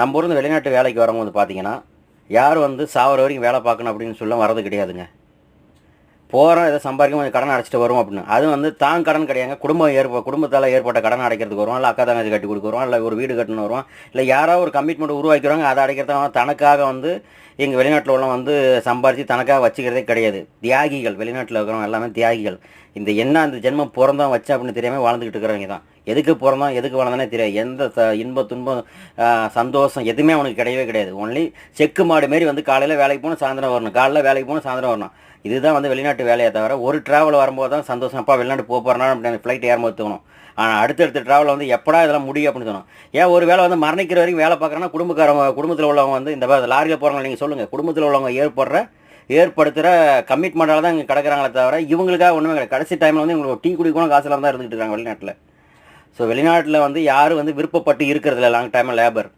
நம்ம ஊர்ந்து வெளிநாட்டு வேலைக்கு வரவங்க வந்து பார்த்தீங்கன்னா யாரும் வந்து சாவர வரைக்கும் வேலை பார்க்கணும் அப்படின்னு சொல்ல வரது கிடையாதுங்க. போகிறோம் எதை சம்பாதிக்க கொஞ்சம் கடன் அடைச்சிட்டு வரும் அப்படின்னு. அது வந்து தான் கடன் கிடையாதுங்க. குடும்பம் ஏற்ப குடும்பத்தால் ஏற்பட்ட கடன் அடைக்கிறதுக்கு வருவோம் இல்லை அக்கா தங்கச்சி கட்டி கொடுக்க வருவோம் இல்லை ஒரு வீடு கட்டணும் வருவோம் இல்லை யாரோ ஒரு கமிட்மெண்ட் உருவாக்கிறாங்க அதை அடைக்கிறதுக்கு தனக்காக வந்து எங்கள் வெளிநாட்டில் உள்ள வந்து சம்பாரித்து தனக்காக வச்சுக்கிறதே கிடையாது. தியாகிகள் வெளிநாட்டில் இருக்கிறவங்க எல்லாமே தியாகிகள். இந்த என்ன அந்த ஜென்மம் பிறந்தோம் வச்சு அப்படின்னு தெரியாமல் வாழ்ந்துக்கிட்டு இருக்கிறவங்க தான். எதுக்கு பிறந்தோம் எதுக்கு வளர்ந்தோனே தெரியாது. எந்த ச- இன்ப துன்பம் சந்தோஷம் எதுவுமே அவனுக்கு கிடையவே கிடையாது. ஒன்லி செக்கு மாடு மாரி வந்து காலையில் வேலைக்கு போகணும் சாயந்தரம் வரணும். காலையில் வேலைக்கு போகணும் சாயந்தரம் வரணும். இதுதான் வந்து வெளிநாட்டு வேலையை தவிர ஒரு டிராவல் வரும்போது தான் சந்தோஷம். அப்பா வெளிநாட்டு போக போகிறனா அப்படின்னு ஃப்ளைட் ஏறும்போது தோணும். ஆனால் அடுத்தடுத்த ட்ராவல் வந்து எப்படா இதெல்லாம் முடியும் அப்படின்னு தோணும். ஏன் ஒரு வேலை வந்து மரணிக்கிற வரைக்கும் வேலை பார்க்குறேன்னா குடும்பக்காரங்க குடும்பத்தில் உள்ளவங்க வந்து இந்த ப- லாரியில் போகிறவங்க நீங்கள் சொல்லுங்கள் குடும்பத்தில் உள்ளவங்க ஏற்படுற ஏற்படுத்துகிற கமிட்மெண்ட்டால் தான் இங்கே கிடக்குறாங்களே தவிர இவங்களுக்காக ஒன்றுமே கிடையாது. கடைசி டைமில் வந்து இவங்களுக்கு டீ குடிக்கணும் காசு இல்லாமல் தான் இருந்துகிட்டு இருக்காங்க வெளிநாட்டில். ஸோ வெளிநாட்டில் வந்து யாரும் வந்து விருப்பப்பட்டு இருக்கிறதில்ல லாங் டைமில் லேபர்